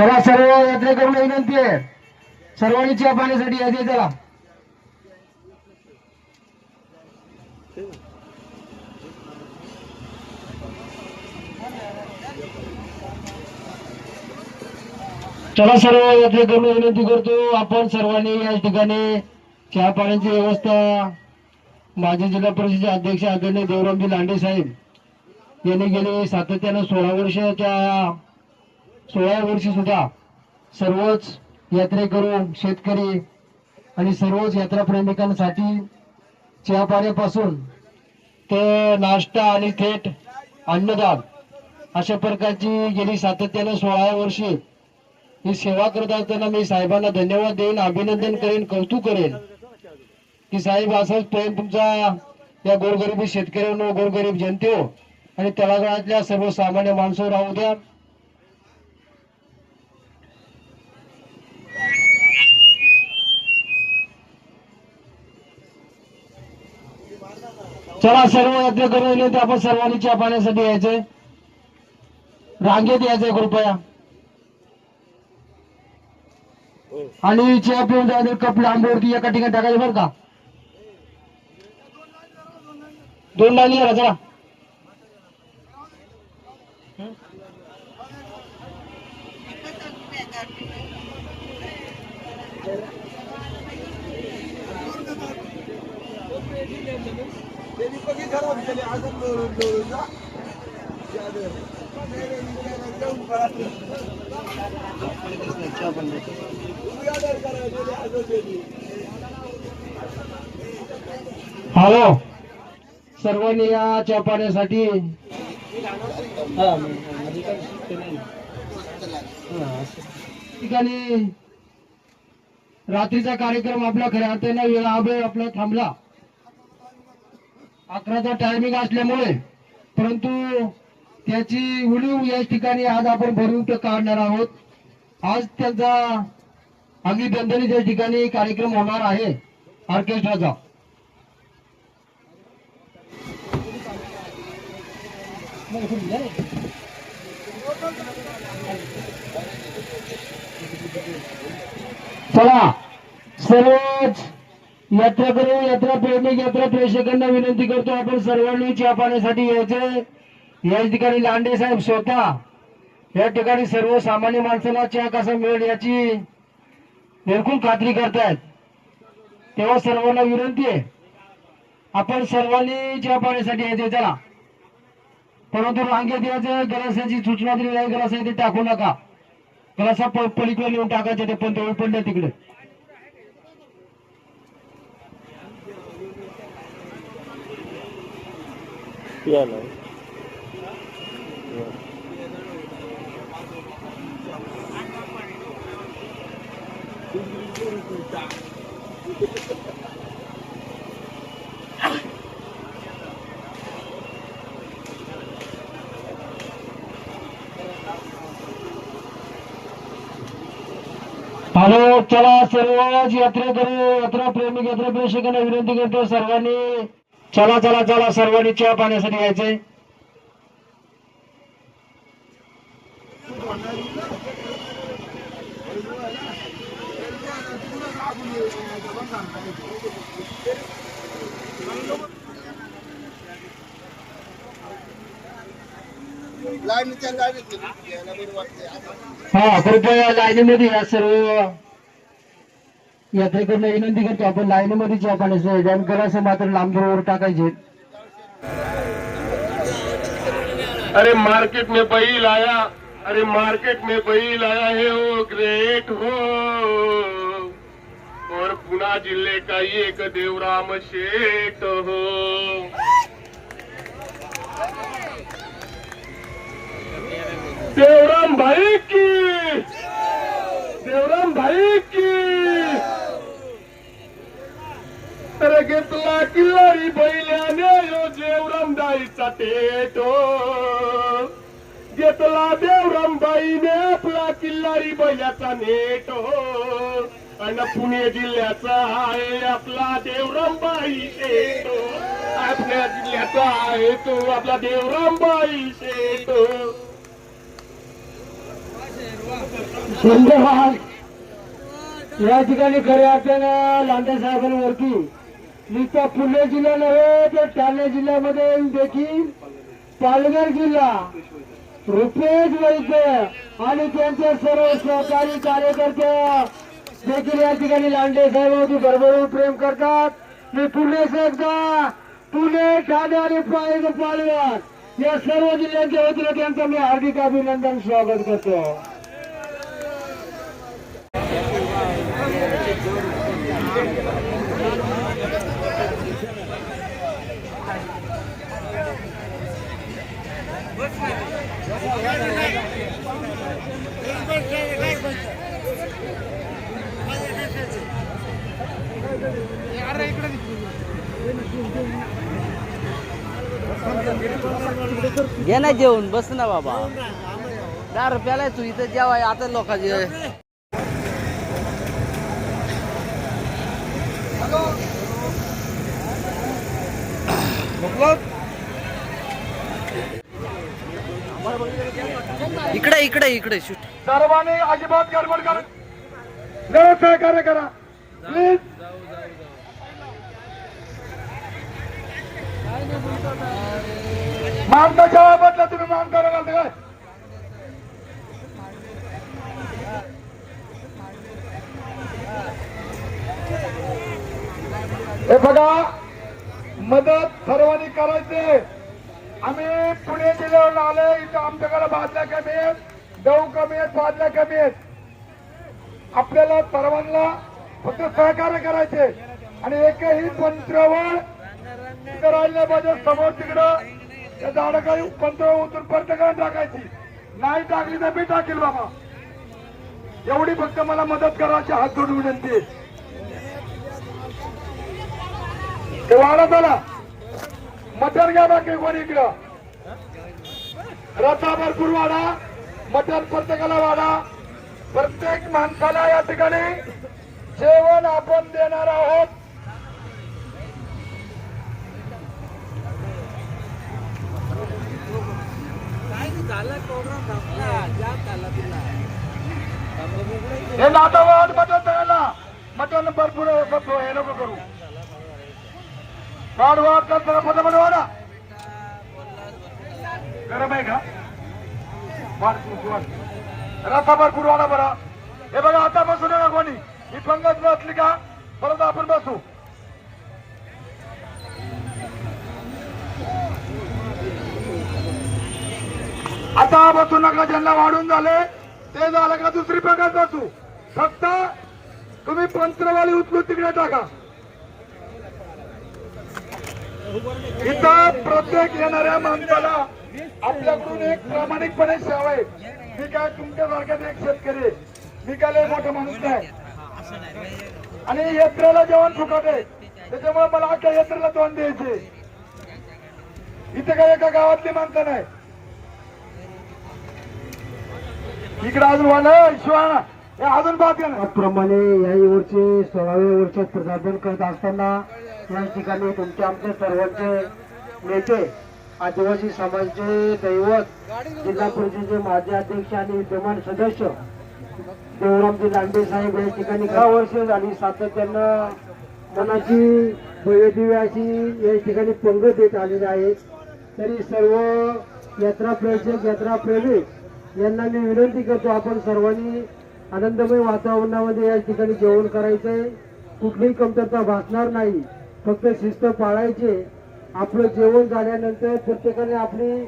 चला सर्व यात्रेकरूंना विनंती आहे. सर्वांनी चहा पाण्यासाठी यायचे चला. चला सर्व यात्रेकरूंना विनंती करतो. आपण सर्वांनी या ठिकाणी चहा पाण्याची व्यवस्था माजी जिल्हा परिषदेचे अध्यक्ष आदरणीय देवरामजी लांडे साहेब यांनी गेले सातत्यानं सोळा वर्षाच्या सोळा वर्षी सुद्धा सर्वच यात्रेकरू शेतकरी आणि सर्वच यात्रा प्रेमिकांसाठी चहा ते नाश्ता आणि थेट अन्नदान अशा प्रकारची गेली सातत्यानं सोळा वर्षी. ही सेवा करत असताना मी साहेबांना धन्यवाद देईन अभिनंदन करेन कौतुक करेन की साहेब असंच प्रेम तुमचा या गोरगरीब शेतकऱ्यांना गोरगरीब जनतेवर आणि तळागाळातल्या सर्वसामान्य माणसावर राहू द्या. चला सर्व यात्रेकरू विनंती आपण सर्वांनी चहा पाण्यासाठी यायचंय. रांगेत यायचंय कृपया. आणि चहा पिऊन जायचं कप लांबवरती एका ठिकाणी टाकायचे बरं का? दोन लाईनी जरा चला. हॅलो सर्वांनी या चहा पाण्यासाठी. ठिकाणी रात्रीचा कार्यक्रम आपला खऱ्या अर्थानं वेळा वेळ आपला थांबला. अकराचा टायमिंग असल्यामुळे परंतु त्याची उणीव या ठिकाणी आज आपण भरून काढणार आहोत. आज त्यांचा अगदी दणदणीत या ठिकाणी कार्यक्रम होणार आहे ऑर्केस्ट्राचा. चला सर्वच यात्रा करू यात्रा प्रेमी यात्रा प्रेक्षकांना विनंती करतो. आपण सर्वांनी चहा पाण्यासाठी यायचे या ठिकाणी लांडे साहेब स्वतः. या ठिकाणी सर्वसामान्य माणसाला चहा कसा मिळेल याची बिलकुल खात्री करतायत. तेव्हा सर्वांना विनंती आहे. आपण सर्वांनी चहा पाण्यासाठी यायचे चला. परंतु रांगेत यायचं गलासाची सूचना दिली आहे गलासा इथे टाकू नका. गलासा प- पलीकडे नेऊन टाकायचे ते पण तेवढे पडले तिकडे. हॅलो चला सर्वच यात्रेकरू यात्रा प्रेमिक यात्रा प्रेक्षकांना विनंती करतो सर्वांनी चला चला चला सर्वांनी चहा पाण्यासाठी आता हा कृपया लाईनीमध्ये या सर्व. यात्रेकरूंना विनंती करतो आपण लाईनीमध्ये आणायचं पाण्याचं करा असं मात्र लांब दूरवर टाकायचे. अरे मार्केट में बैल आया अरे मार्केट में बैल आया हे हो ग्रेट हो। और पुणा जिल्हे का एक देवराम शेट हो। देवराम भाई की देवराम भाई की अरे घेतला किल्लारी बैल्याने यो माईचा दाईचा टेटो. घेतला देवरामबाईने आपला किल्लारी बैलाचा नेटो. आणि पुणे जिल्ह्याचा आहे आपला देवरामबाई शेटो आपल्या जिल्ह्याचा आहे तो आपला देवरामबाई शेटो धन्यवाद या ठिकाणी खऱ्या अर्थानं लांडे साहेबांवरती नुसता पुणे जिल्हा नव्हे तर ठाणे जिल्ह्यामध्ये देखील पालघर जिल्हा रुपेश वैद्य आणि त्यांचे सर्व सहकारी कार्यकर्ते देखील या ठिकाणी लांडे साहेबांवरती भरभरून प्रेम करतात. मी पुणे एकदा पुणे ठाणे आणि पालघर पालघर या सर्व जिल्ह्यांच्या वतीनं त्यांचं मी हार्दिक अभिनंदन स्वागत करतो. घे ना जेवण बस ना बाबा. दहा रुपयाला तू इथं जेवाय आता लोकांचे. इकडे इकडे इकडे शूट सर्वांनी अजिबात गडबड कर. जरा सहकार्य करा. प्लीज जाऊ जाऊ जाऊ मामकाच्या बाबतला तुम्ही मान करा घालते काय? हे बघा मदत सर्वांनी करायचे. आम्ही पुणे जिल्ह्यावरून आले इथं आमच्याकडे बादल्या कमी आहेत गहू कमी आहेत बादल्या कमी आहेत. आपल्याला सर्वांना फक्त सहकार्य करायचे. आणि एकही मंत्रावर राहिल्या पाहिजे समोर तिकडं त्या काही पंत्रावळ उतरून प्रत्येकाने टाकायची. नाही टाकली तर मी टाकेल बाबा. एवढी फक्त मला मदत करायची हात जोडून विनंती आहे. ते वाढा झाला मटर घ्या बाकी कोणी इकडं. रसा भरपूर वाढा मटर प्रत्येकाला वाढा प्रत्येक माणसाला या ठिकाणी जेवण आपण देणार आहोत. हे नातं वाढ मटण द्यायला मटण भरपूर भरपूर हे नको करू वाढ वाढ कर जरा पटापट वाढा गरम आहे का वाढ तू, वाढ रसा भरपूर वाढा बरा हे बघा आता बसू नका कोणी ही पंगत बसली का परत आपण बसू आता बसू नका ज्यांना वाढून झाले ते झालं का दुसरी प्रकार बसू फक्त तुम्ही पंत्रवाली उचलू तिकडे टाका. इथं प्रत्येक येणाऱ्या माणसाला आपल्याकडून एक प्रामाणिकपणे सेवा आहे. मी काय तुमच्यासारखाच एक शेतकरी आहे. मी काय लय मोठा माणूस नाही. आणि यात्रेला जेवण फुकट आहे. त्याच्यामुळे मला अख्ख्या यात्रेला तोंड द्यायचे. इथे काय एका गावातली माणसं नाही. इकडे अजून वाला अजून बात त्याचप्रमाणे या वर्षी सोळाव्या वर्षात प्रसाधन करत असताना या ठिकाणी तुमचे आमचे सर्वांचे नेते आदिवासी समाजचे दैवत जिल्हा परिषदेचे माजी अध्यक्ष आणि विद्यमान सदस्य देवरामजी लांडे साहेब या ठिकाणी दहा वर्ष झाली सातत्यानं मनाची भव्यदिव्य अशी या ठिकाणी पंगत देत आलेली आहे. तरी सर्व यात्रा प्रेक्षक यात्रा प्रेमी यांना मी विनंती करतो आपण सर्वांनी आनंदमय वातावरणामध्ये या ठिकाणी जेवण करायचंय. कुठलीही कमतरता भासणार नाही. फक्त शिस्त पाळायचे. आपलं जेवण झाल्यानंतर प्रत्येकाने आपली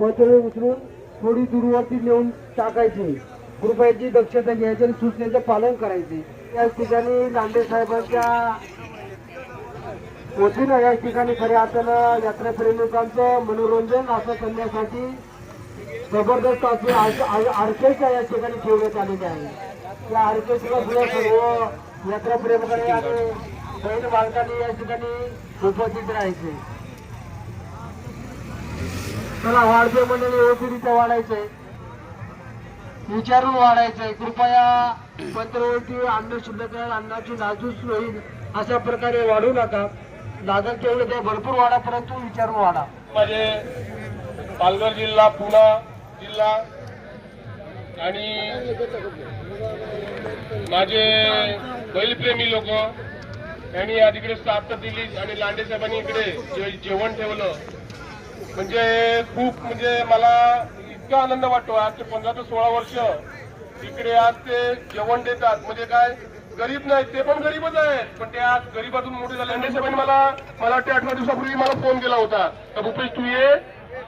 पतळी उचलून थोडी दूरवरती नेऊन टाकायची. कृपयाची दक्षता घ्यायची आणि सूचनेचं पालन करायचे. या ठिकाणी लांडे साहेबांच्या वतीनं या ठिकाणी खऱ्या अर्थानं यात्रेप्रेमिकांचं मनोरंजन असं करण्यासाठी जबरदस्त असे ऑर्केस्ट्रा या ठिकाणी ठेवण्यात आलेले आहे. त्या ऑर्केस्ट्रा सुद्धा सर्व यात्राप्रेमिकांनी आणि बहीण बालकांनी या ठिकाणी उपस्थित राहायचे. चला वाढते मंडळी ओपीडीचं वाढायचंय विचारून वाढायचंय कृपया पंतप्रवृत्ती अन्न शिल्लक अन्नाची नाजूस होईल अशा प्रकारे वाढू नका. लागेल तेवढं ते भरपूर वाढा परंतु विचारून वाढा. म्हणजे पालघर जिल्हा पुणा जिल्हा आणि माझे बैलप्रेमी लोक यांनी या तिकडे साथ दिली आणि लांडे साहेबांनी इकडे जेवण ठेवलं. म्हणजे खूप म्हणजे मला इतका आनंद वाटतो. आज ते पंधरा ते सोळा वर्ष इकडे आज ते जेवण देतात. म्हणजे काय गरीब नाही ते पण गरीबच आहेत. पण ते आज गरीबातून मोठे झाले. लांडे साहेबांनी मला मला वाटते आठव्या दिवसापूर्वी मला फोन केला होता. तर भूपेश तू ये.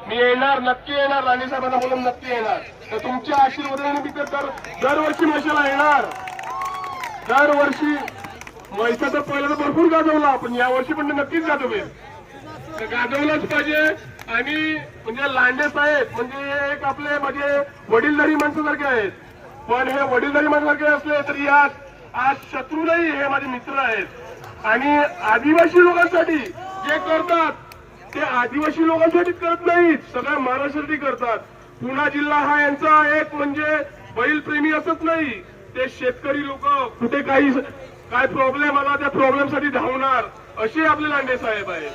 मी येणार नक्की येणार लांडे साहेबांना बोलून नक्की येणार. तर तुमच्या आशीर्वादाने मी तर दरवर्षी मशाला येणार. दरवर्षी म्हैसा तर पहिला तर भरपूर गाजवला पण यावर्षी पण नक्कीच गाजवेल. तर गाजवलंच पाहिजे. आणि म्हणजे लांडे साहेब म्हणजे एक आपले म्हणजे वडीलधारी माणसासारखे आहेत. पण हे वडीलधारी माणसासारखे असले तरी आज आज शत्रू नाही हे माझे मित्र आहेत. आणि आदिवासी लोकांसाठी जे करतात ते आदिवासी लोकांसाठी करत नाहीत. सगळ्या महाराष्ट्रासाठी करतात. पुणा जिल्हा हा यांचा एक म्हणजे बैलप्रेमी असत नाही. ते शेतकरी लोक कुठे काही काय प्रॉब्लेम आला त्या प्रॉब्लेमसाठी धावणार. असे आपले लांडे साहेब आहेत.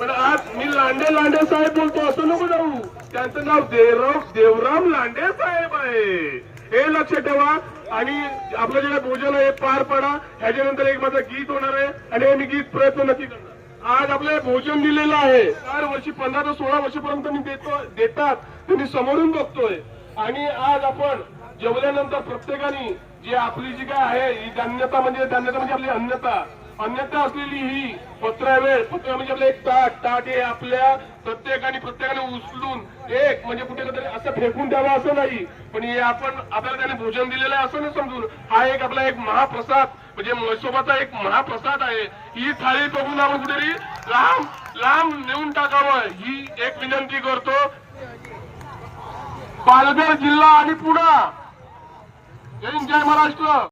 पण आज मी लांडे लांडे साहेब बोलतो असं नको जाऊ. त्यांचं नाव देवराम देवराम लांडे साहेब आहे. हे लक्ष ठेवा. आणि आपलं जे भोजन आहे पार पडा. ह्याच्यानंतर एक माझं गीत होणार आहे. आणि हे मी गीत प्रयत्न नक्की करणार. आज आपले भोजन दिलेलं आहे. चार वर्षी पंधरा ते सोळा वर्षापर्यंत मी देतो देतात. ते मी समोरून बघतोय. आणि आज आपण जेवल्यानंतर प्रत्येकाने जी आपली जी काय आहे ही धान्यता म्हणजे धान्यता म्हणजे आपली अन्यता अन्यता असलेली ही पत्र वेळ. पत्र म्हणजे आपलं एक ताट. ताट हे आपल्या प्रत्येकाने प्रत्येकाने उचलून एक म्हणजे कुठे तरी असं फेकून द्यावं असं नाही. पण हे आपण आपल्याला त्याने भोजन दिलेलं आहे असं नाही समजून. हा एक आपला एक महाप्रसाद. म्हणजे म्हैसोबाचा एक महाप्रसाद आहे. ही थाळी बघून आपण कुठेतरी. लांब लांब नेऊन टाकावं. ही एक विनंती करतो. पालघर जिल्हा आणि पुणा. जय जय महाराष्ट्र.